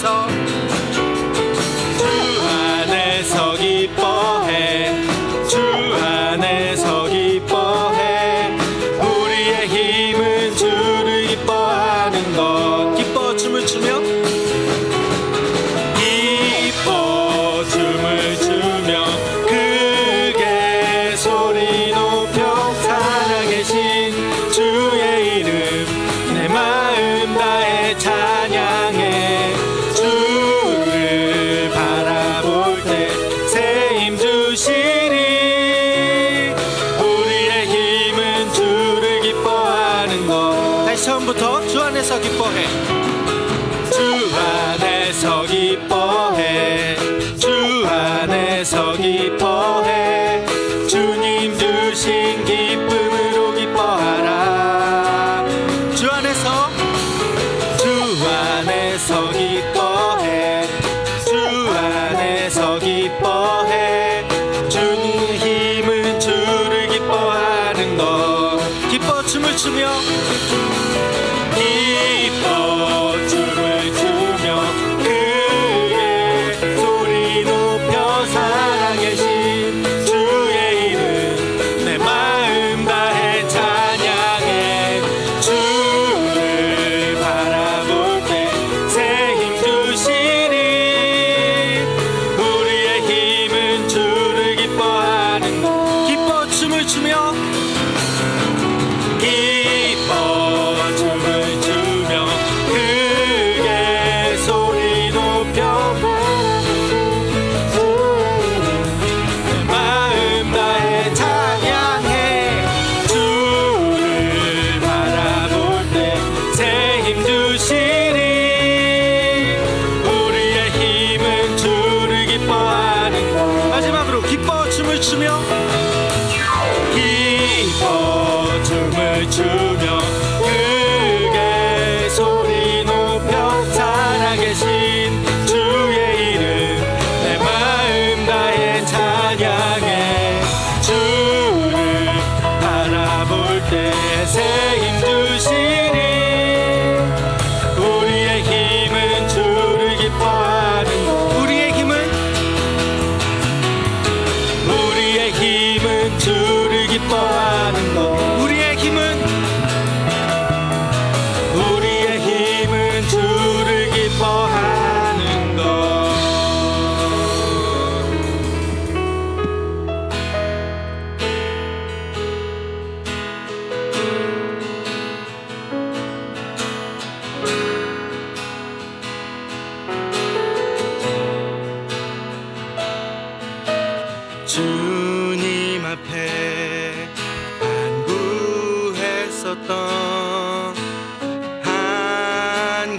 안에서 주 안에서 기뻐해. 주 안에서 기뻐해. 우리의 힘은 주를 기뻐하는 것. 기뻐 춤을 추며? 기뻐 춤을 추며 크게 소리 높여 사랑해신 주의 이름. 내 마음 다해 찬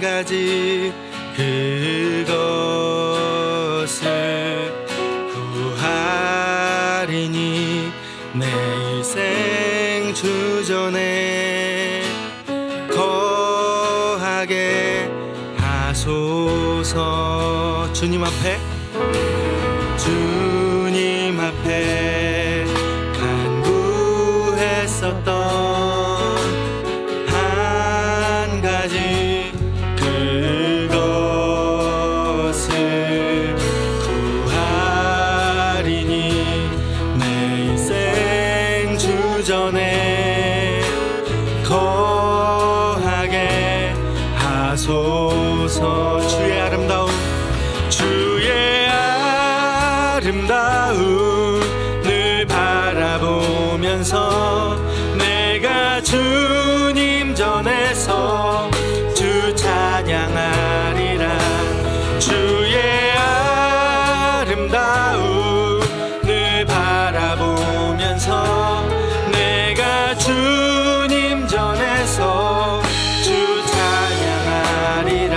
한 가지. 그 살면서 내가 주님 전에서 주 찬양하리라 주의 아름다움을 바라보면서 내가 주님 전에서 주 찬양하리라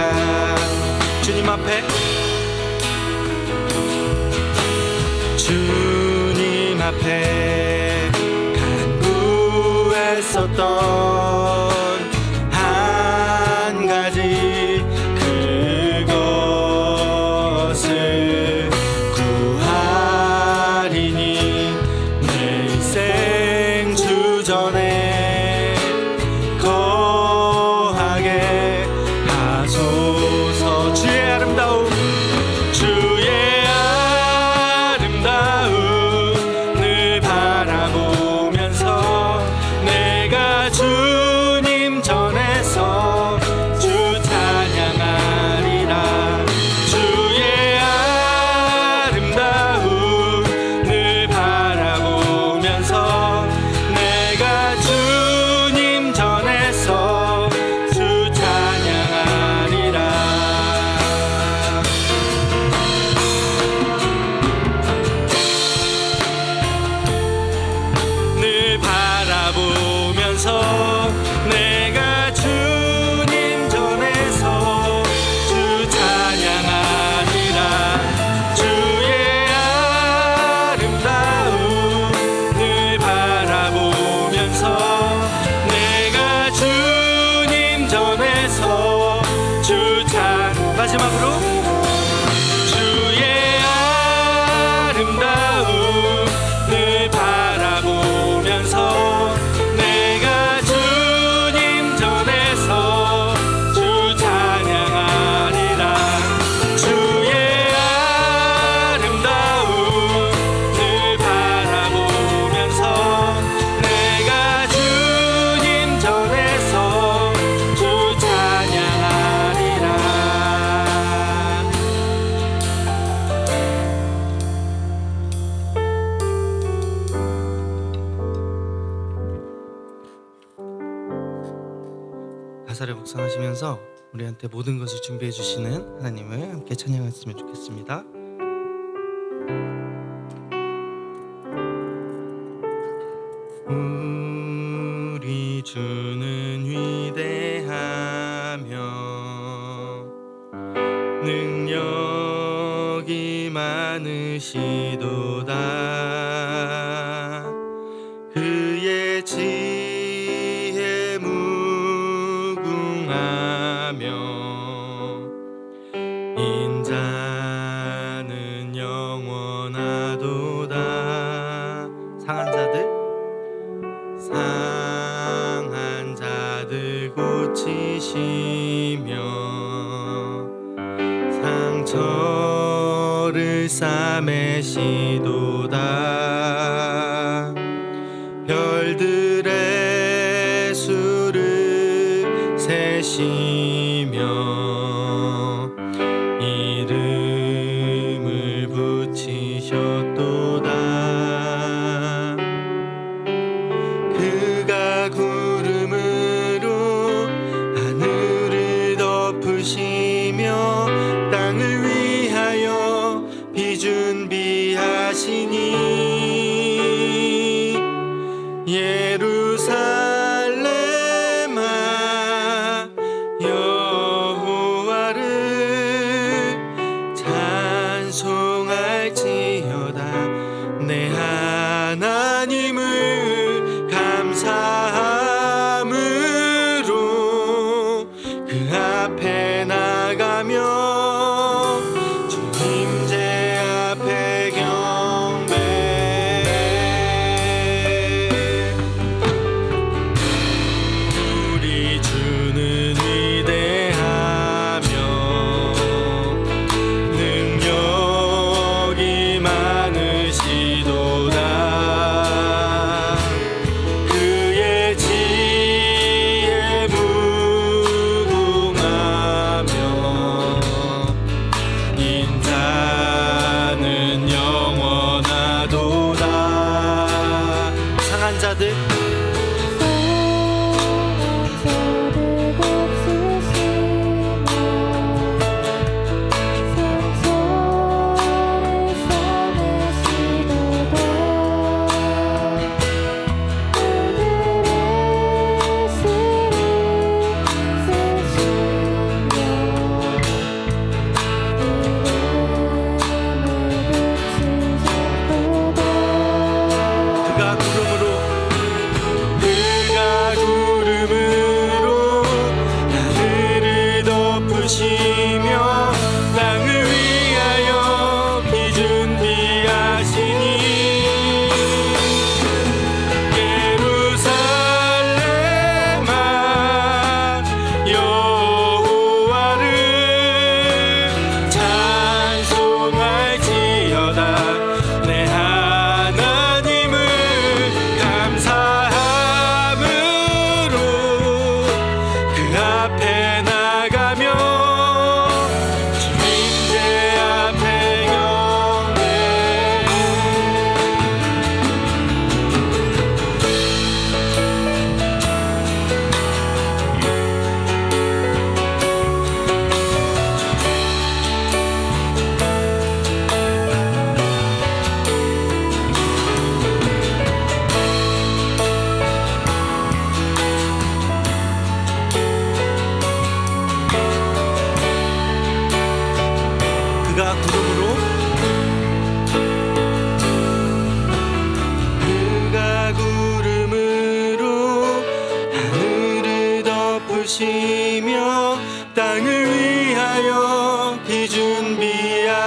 주님 앞에 주님 앞에 mais saudosa. 마지막으로 우리한테 모든 것을 준비해 주시는 하나님을 함께 찬양했으면 좋겠습니다. 우리 주는 위대하며 능력이 많으시도 나도다 상한 자들? 상한 자들 고치시며 상처를 싸매시도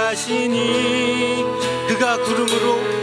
하시니 그가 구름으로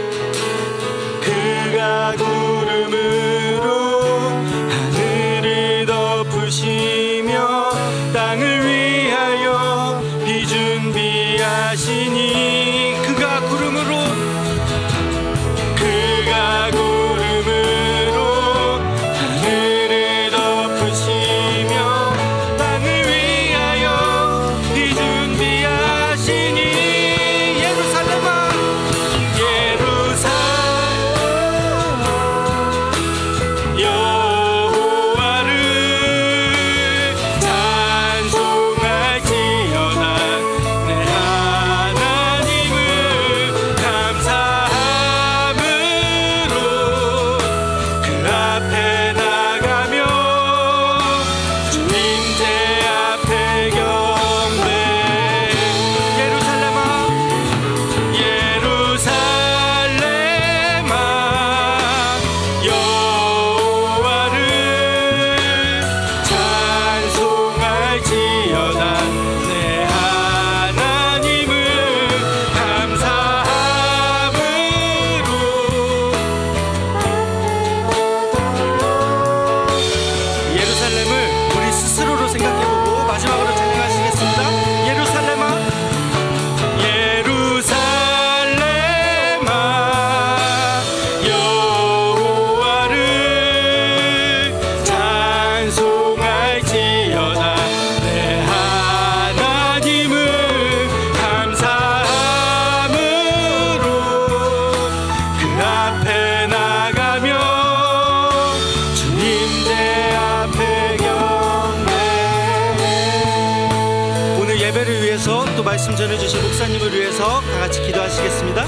말씀 전해주신 목사님을 위해서 다 같이 기도하시겠습니다.